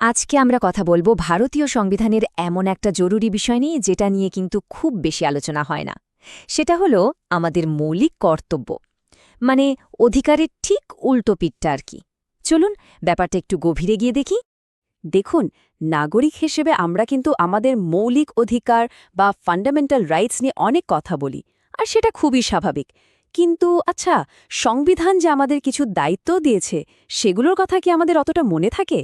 আজকে আমরা কথা বলব ভারতীয় সংবিধানের এমন একটা জরুরি বিষয় নিয়ে, যেটা নিয়ে কিন্তু খুব বেশি আলোচনা হয় না। সেটা হলো আমাদের মৌলিক কর্তব্য। মানে অধিকারের ঠিক উল্টো পিঠটা আর কি। চলুন ব্যাপারটা একটু গভীরে গিয়ে দেখি। দেখুন, নাগরিক হিসেবে আমরা কিন্তু আমাদের মৌলিক অধিকার বা ফান্ডামেন্টাল রাইটস নিয়ে অনেক কথা বলি, আর সেটা খুবই স্বাভাবিক। কিন্তু আচ্ছা সংবিধান যে আমাদের কিছু দায়িত্ব দিয়েছে, সেগুলোর কথা কি আমাদের অতটা মনে থাকে?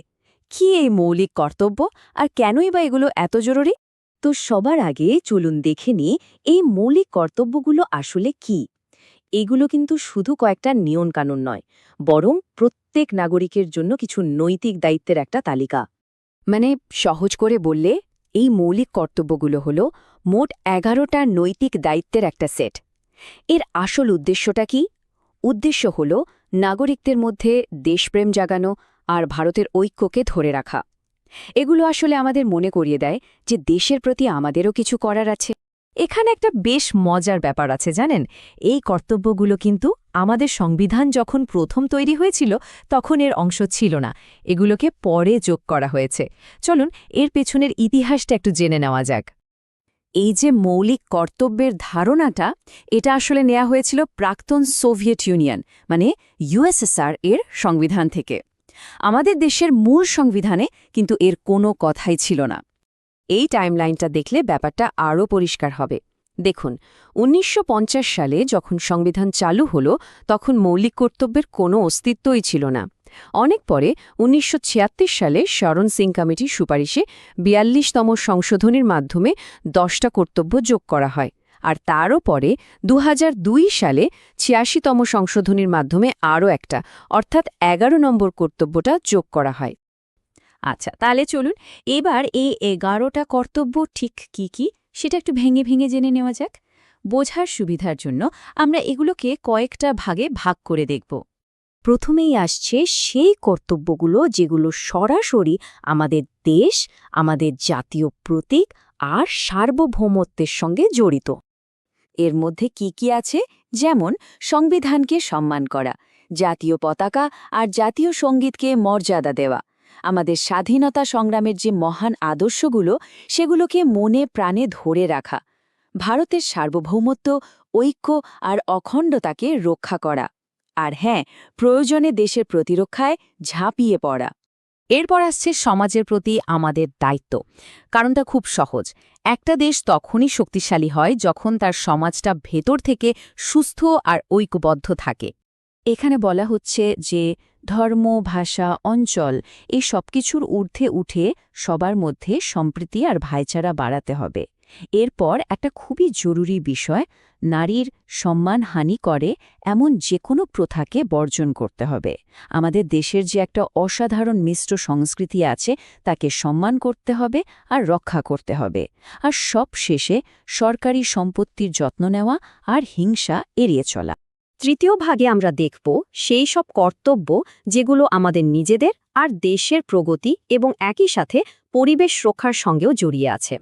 কি এই মৌলিক কর্তব্য? আর কেনই বা এগুলো এত জরুরি? তো সবার আগে চলুন দেখে নিই এই মৌলিক কর্তব্যগুলো আসলে কি। এগুলো কিন্তু শুধু কয়েকটা নিয়মকানুন নয়, বরং প্রত্যেক নাগরিকের জন্য কিছু নৈতিক দায়িত্বের একটা তালিকা। মানে সহজ করে বললে, এই মৌলিক কর্তব্যগুলো হল মোট এগারোটা নৈতিক দায়িত্বের একটা সেট। এর আসল উদ্দেশ্যটা কি? উদ্দেশ্য হল নাগরিকদের মধ্যে দেশপ্রেম জাগানো আর ভারতের ঐক্যকে ধরে রাখা। এগুলো আসলে আমাদের মনে করিয়ে দেয় যে দেশের প্রতি আমাদেরও কিছু করার আছে। এখানে একটা বেশ মজার ব্যাপার আছে, জানেন? এই কর্তব্যগুলো কিন্তু আমাদের সংবিধান যখন প্রথম তৈরি হয়েছিল, তখন এর অংশ ছিল না। এগুলোকে পরে যোগ করা হয়েছে। চলুন, এর পেছনের ইতিহাসটা একটু জেনে নেওয়া যাক। এই যে মৌলিক কর্তব্যের ধারণাটা, এটা আসলে নেওয়া হয়েছিল প্রাক্তন সোভিয়েত ইউনিয়ন মানে ইউএসএসআর এর সংবিধান থেকে। আমাদের দেশের মূল সংবিধানে কিন্তু এর কোনো কথাই ছিল না। এই টাইমলাইনটা দেখলে ব্যাপারটা আরও পরিষ্কার হবে। দেখুন, উনিশশো পঞ্চাশ সালে যখন সংবিধান চালু হল, তখন মৌলিক কর্তব্যের কোনো অস্তিত্বই ছিল না। অনেক পরে উনিশশো ছিয়াত্তর সালে শরণ সিং কমিটির সুপারিশে বিয়াল্লিশতম সংশোধনীর মাধ্যমে দশটা কর্তব্য যোগ করা হয়। আর তারও পরে দু হাজার দুই সালে ছিয়াশিতম সংশোধনীর মাধ্যমে আরও একটা, অর্থাৎ এগারো নম্বর কর্তব্যটা যোগ করা হয়। আচ্ছা তাহলে চলুন এবার এই এগারোটা কর্তব্য ঠিক কি কি সেটা একটু ভেঙে ভেঙে জেনে নেওয়া যাক। বোঝার সুবিধার জন্য আমরা এগুলোকে কয়েকটা ভাগে ভাগ করে দেখব। প্রথমেই আসছে সেই কর্তব্যগুলো যেগুলো সরাসরি আমাদের দেশ, আমাদের জাতীয় প্রতীক আর সার্বভৌমত্বের সঙ্গে জড়িত। এর মধ্যে কি কি আছে? যেমন, সংবিধানকে সম্মান করা, জাতীয় পতাকা আর জাতীয় সঙ্গীতকে মর্যাদা দেওয়া, আমাদের স্বাধীনতা সংগ্রামের যে মহান আদর্শগুলো, সেগুলোকে মনে প্রাণে ধরে রাখা, ভারতের সার্বভৌমত্ব, ঐক্য আর অখণ্ডতাকে রক্ষা করা, আর হ্যাঁ প্রয়োজনে দেশের প্রতিরক্ষায় ঝাঁপিয়ে পড়া। এরপর আসছে সমাজের প্রতি আমাদের দায়িত্ব। কারণটা খুব সহজ। একটা দেশ তখনই শক্তিশালী হয় যখন তার সমাজটা ভেতর থেকে সুস্থ আর ঐক্যবদ্ধ থাকে। এখানে বলা হচ্ছে যে, ধর্ম, ভাষা, অঞ্চল, এই সব কিছুর ঊর্ধ্বে উঠে সবার মধ্যে সম্প্রীতি আর ভাইচারা বাড়াতে হবে। এরপর একটা খুবই জরুরি বিষয়, নারীর সম্মানহানি করে এমন যে কোনো প্রথাকে বর্জন করতে হবে। আমাদের দেশের যে একটা অসাধারণ মিশ্র সংস্কৃতি আছে, তাকে সম্মান করতে হবে আর রক্ষা করতে হবে। আর সব শেষে সরকারি সম্পত্তির যত্ন নেওয়া আর হিংসা এড়িয়ে চলা। তৃতীয় ভাগে আমরা দেখব সেই সব কর্তব্য যেগুলো আমাদের নিজেদের আর দেশের প্রগতি এবং একই সাথে পরিবেশ রক্ষার সঙ্গেও জড়িয়ে আছে।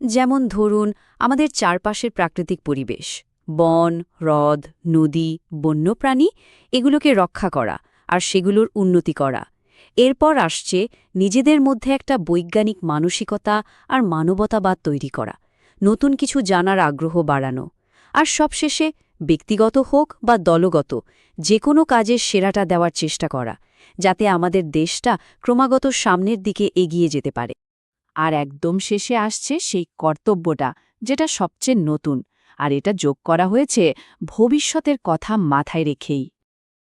যেমন ধরুন, আমাদের চারপাশের প্রাকৃতিক পরিবেশ, বন, হ্রদ, নদী, বন্যপ্রাণী, এগুলোকে রক্ষা করা আর সেগুলোর উন্নতি করা। এরপর আসছে নিজেদের মধ্যে একটা বৈজ্ঞানিক মানসিকতা আর মানবতাবাদ তৈরি করা, নতুন কিছু জানার আগ্রহ বাড়ানো। আর সবশেষে ব্যক্তিগত হোক বা দলগত যে কোনো কাজের সেরাটা দেওয়ার চেষ্টা করা, যাতে আমাদের দেশটা ক্রমাগত সামনের দিকে এগিয়ে যেতে পারে। আর একদম শেষে আসছে সেই কর্তব্যটা, যেটা সবচেয়ে নতুন। আর এটা যোগ করা হয়েছে ভবিষ্যতের কথা মাথায় রেখেই।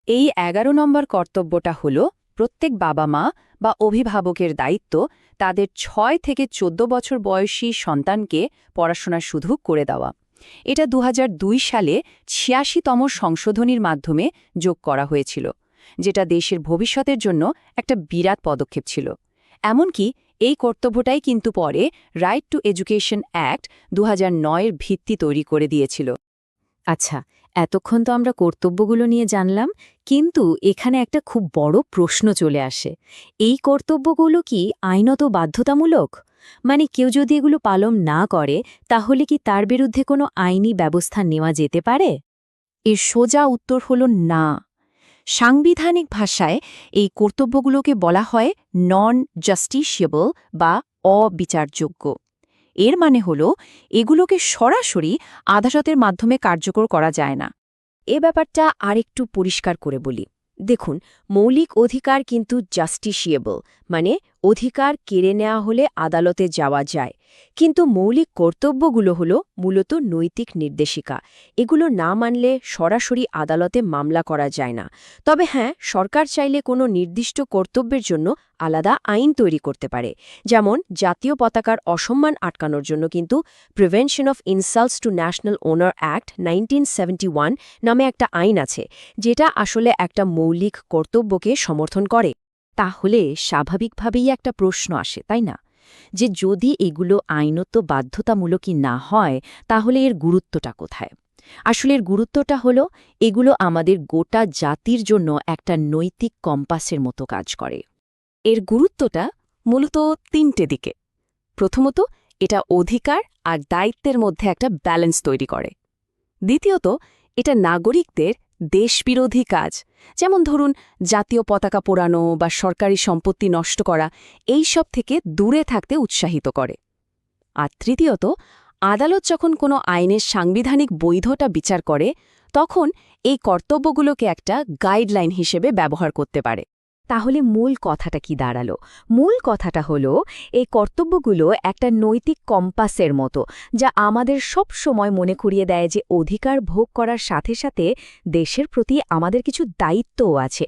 এই এগারো নম্বর কর্তব্যটা হল, প্রত্যেক বাবা মা বা অভিভাবকের দায়িত্ব তাদের ছয় থেকে চোদ্দ বছর বয়সী সন্তানকে পড়াশোনা শুধু করে দেওয়া। এটা দু হাজার দুই সালে ছিয়াশিতম সংশোধনীর মাধ্যমে যোগ করা হয়েছিল, যেটা দেশের ভবিষ্যতের জন্য একটা বিরাট পদক্ষেপ ছিল। এমনকি এই কর্তব্যটাই কিন্তু পরে রাইট টু এডুকেশন অ্যাক্ট দু এর ভিত্তি তৈরি করে দিয়েছিল। আচ্ছা এতক্ষণ তো আমরা কর্তব্যগুলো নিয়ে জানলাম, কিন্তু এখানে একটা খুব বড় প্রশ্ন চলে আসে। এই কর্তব্যগুলো কি আইনত বাধ্যতামূলক? মানে কেউ যদি এগুলো পালন না করে, তাহলে কি তার বিরুদ্ধে কোনো আইনি ব্যবস্থা নেওয়া যেতে পারে? এর সোজা উত্তর হল না। সাংবিধানিক ভাষায় এই কর্তব্যগুলোকে বলা হয় নন জাস্টিসিয়েবল বা অবিচারযোগ্য। এর মানে হল, এগুলোকে সরাসরি আদালতের মাধ্যমে কার্যকর করা যায় না। এ ব্যাপারটা আরেকটু পরিষ্কার করে বলি। দেখুন, মৌলিক অধিকার কিন্তু জাস্টিসিয়েবল মানে অধিকার কেড়ে নেওয়া হলে আদালতে যাওয়া যায়। কিন্তু মৌলিক কর্তব্যগুলো হলো মূলত নৈতিক নির্দেশিকা। এগুলো না মানলে সরাসরি আদালতে মামলা করা যায় না। তবে হ্যাঁ সরকার চাইলে কোনো নির্দিষ্ট কর্তব্যের জন্য আলাদা আইন তৈরি করতে পারে। যেমন জাতীয় পতাকার অসম্মান আটকানোর জন্য কিন্তু prevention of insults to national honour act nineteen নামে একটা আইন আছে, যেটা আসলে একটা মৌলিক কর্তব্যকে সমর্থন করে। তাহলে স্বাভাবিকভাবেই একটা প্রশ্ন আসে, তাই না? যে যদি এগুলো আইনত বাধ্যতামূলকই না হয়, তাহলে এর গুরুত্বটা কোথায়? আসলে এর গুরুত্বটা হলো, এগুলো আমাদের গোটা জাতির জন্য একটা নৈতিক কম্পাসের মতো কাজ করে। এর গুরুত্বটা মূলত তিনটে দিকে। প্রথমত, এটা অধিকার আর দায়িত্বের মধ্যে একটা ব্যালেন্স তৈরি করে। দ্বিতীয়ত, এটা নাগরিকদের দেশবিরোধী কাজ। যেমন ধরুন, জাতীয় পতাকা পোড়ানো বা সরকারি সম্পত্তি নষ্ট করা, এই সব থেকে দূরে থাকতে উৎসাহিত করে। আর তৃতীয়ত, আদালত যখন কোনো আইনের সাংবিধানিক বৈধতা বিচার করে, তখন এই কর্তব্যগুলোকে একটা গাইডলাইন হিসেবে ব্যবহার করতে পারে। তাহলে মূল কথাটা কি দাঁড়াল? মূল কথাটা হলো, এই কর্তব্যগুলো একটা নৈতিক কম্পাসের মতো, যা আমাদের সব সময় মনে করিয়ে দেয় যে অধিকার ভোগ করার সাথে সাথে দেশের প্রতি আমাদের কিছু দায়িত্বও আছে।